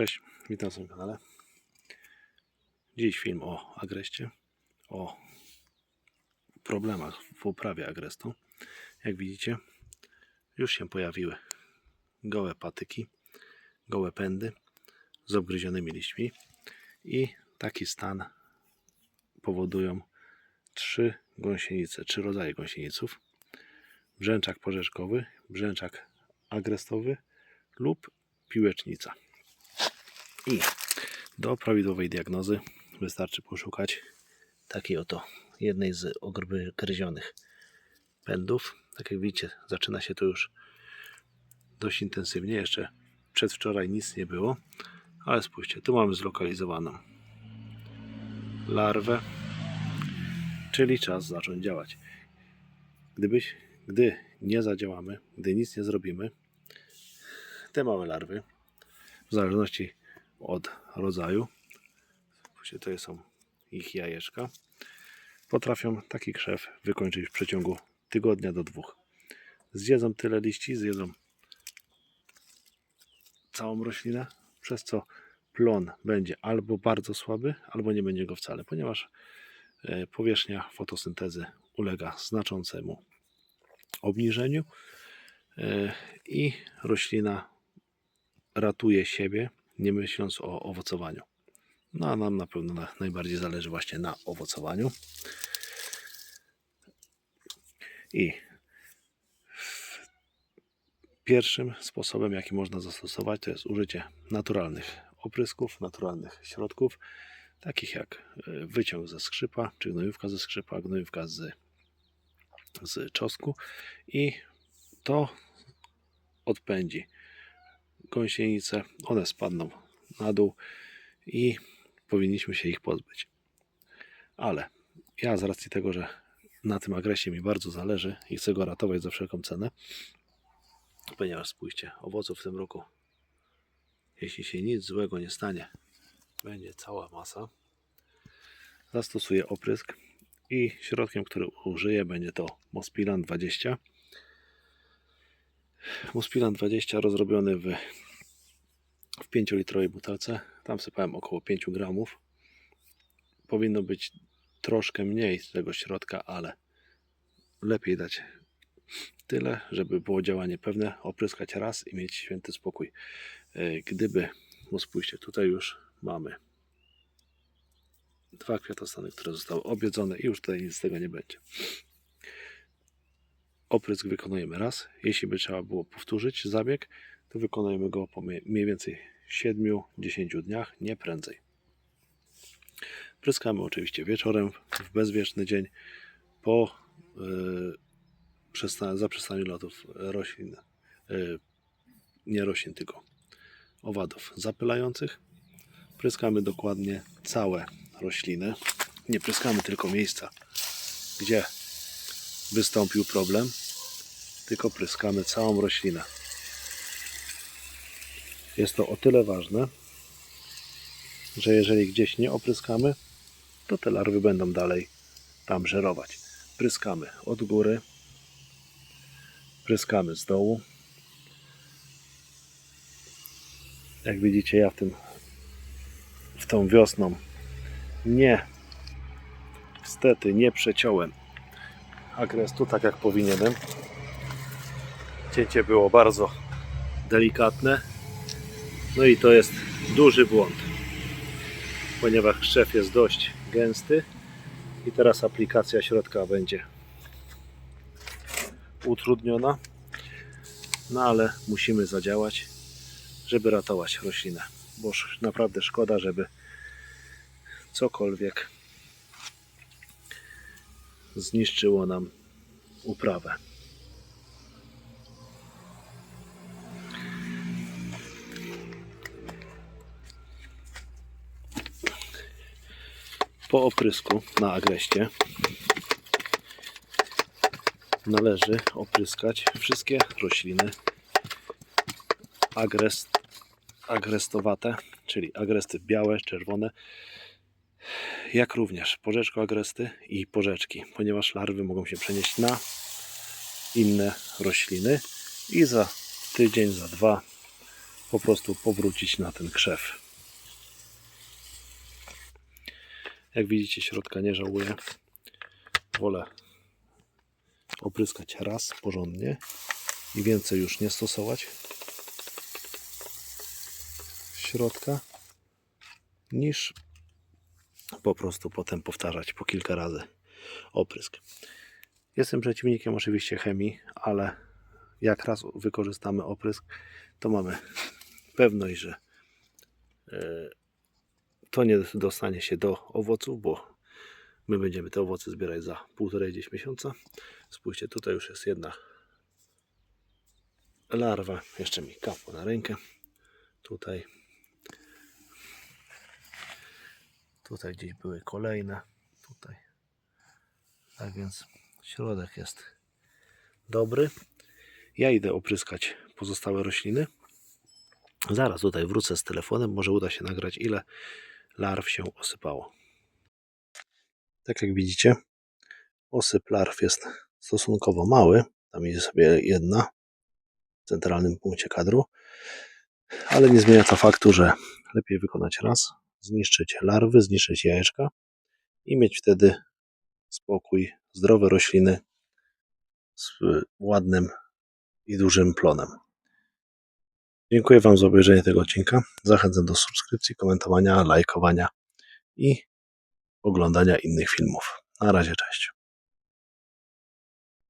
Cześć, witam na swoim kanale. Dziś film o agreście, o problemach w uprawie agrestą. Jak widzicie, już się pojawiły gołe patyki, gołe pędy z obgryzionymi liśćmi i taki stan powodują trzy gąsienice, trzy rodzaje gąsieniców. Brzęczak porzeczkowy, brzęczak agrestowy lub piłecznica. I do prawidłowej diagnozy wystarczy poszukać takiej oto jednej z ogryzionych pędów. Tak jak widzicie, zaczyna się to już dość intensywnie. Jeszcze przedwczoraj nic nie było, ale spójrzcie, tu mamy zlokalizowaną larwę, czyli czas zacząć działać. Gdybyś, gdy nie zadziałamy, gdy nic nie zrobimy, te małe larwy, w zależności od rodzaju, to są ich jajeczka, potrafią taki krzew wykończyć w przeciągu tygodnia do dwóch. Zjedzą tyle liści, zjedzą całą roślinę, przez co plon będzie albo bardzo słaby, albo nie będzie go wcale, ponieważ e, powierzchnia fotosyntezy ulega znaczącemu obniżeniu e, i roślina ratuje siebie, nie myśląc o owocowaniu. No a nam na pewno na, najbardziej zależy właśnie na owocowaniu. I pierwszym sposobem, jaki można zastosować, to jest użycie naturalnych oprysków, naturalnych środków, takich jak e, wyciąg ze skrzypa, czy gnojówka ze skrzypa, gnojówka z, z czosnku i to odpędzi gąsienice, one spadną na dół i powinniśmy się ich pozbyć. Ale ja z racji tego, że na tym agresie mi bardzo zależy i chcę go ratować za wszelką cenę, ponieważ spójrzcie, owoców w tym roku, jeśli się nic złego nie stanie, będzie cała masa. Zastosuję oprysk i środkiem, który użyję, będzie to Mospilan 20. Mospilan 20 rozrobiony w, w 5-litrowej butelce. Tam sypałem około 5 gramów. Powinno być troszkę mniej z tego środka, ale lepiej dać tyle, żeby było działanie pewne, opryskać raz i mieć święty spokój. E, Gdyby, no spójrzcie, tutaj już mamy dwa kwiatostany, które zostały objedzone i już tutaj nic z tego nie będzie. Oprysk wykonujemy raz. Jeśli by trzeba było powtórzyć zabieg, to wykonujemy go po mniej więcej 7-10 dniach, nie prędzej. Pryskamy oczywiście wieczorem, w bezwieczny dzień, po yy, przesta- zaprzestaniu lotów roślin, yy, nie roślin, tylko owadów zapylających. Pryskamy dokładnie całe rośliny. Nie pryskamy tylko miejsca, gdzie wystąpił problem, tylko pryskamy całą roślinę. Jest to o tyle ważne, że jeżeli gdzieś nie opryskamy, to te larwy będą dalej tam żerować. Pryskamy od góry, pryskamy z dołu. Jak widzicie, ja w tym w tą wiosną nie niestety nie przeciąłem agrestu tak jak powinienem. Cięcie było bardzo delikatne. No i to jest duży błąd, ponieważ krzew jest dość gęsty i teraz aplikacja środka będzie utrudniona. No ale musimy zadziałać, żeby ratować roślinę, bo naprawdę szkoda, żeby cokolwiek zniszczyło nam uprawę. Po oprysku na agreście należy opryskać wszystkie rośliny agrest, agrestowate, czyli agresty białe, czerwone, jak również porzeczko agresty i porzeczki, ponieważ larwy mogą się przenieść na inne rośliny i za tydzień, za dwa po prostu powrócić na ten krzew. Jak widzicie, środka nie żałuję. Wolę opryskać raz porządnie i więcej już nie stosować środka niż po prostu potem powtarzać po kilka razy oprysk. Jestem przeciwnikiem oczywiście chemii, ale jak raz wykorzystamy oprysk, to mamy pewność, że e, to nie dostanie się do owoców, bo my będziemy te owoce zbierać za półtorej gdzieś miesiąca. Spójrzcie, tutaj już jest jedna larwa, jeszcze mi kapło na rękę. Tutaj tutaj gdzieś były kolejne. Tutaj. Tak więc środek jest dobry. Ja idę opryskać pozostałe rośliny. Zaraz tutaj wrócę z telefonem. Może uda się nagrać, ile larw się osypało. Tak jak widzicie, osyp larw jest stosunkowo mały. Tam idzie sobie jedna w centralnym punkcie kadru. Ale nie zmienia to faktu, że lepiej wykonać raz, zniszczyć larwy, zniszczyć jajeczka i mieć wtedy spokój, zdrowe rośliny z ładnym i dużym plonem. Dziękuję Wam za obejrzenie tego odcinka. Zachęcam do subskrypcji, komentowania, lajkowania i oglądania innych filmów. Na razie, cześć.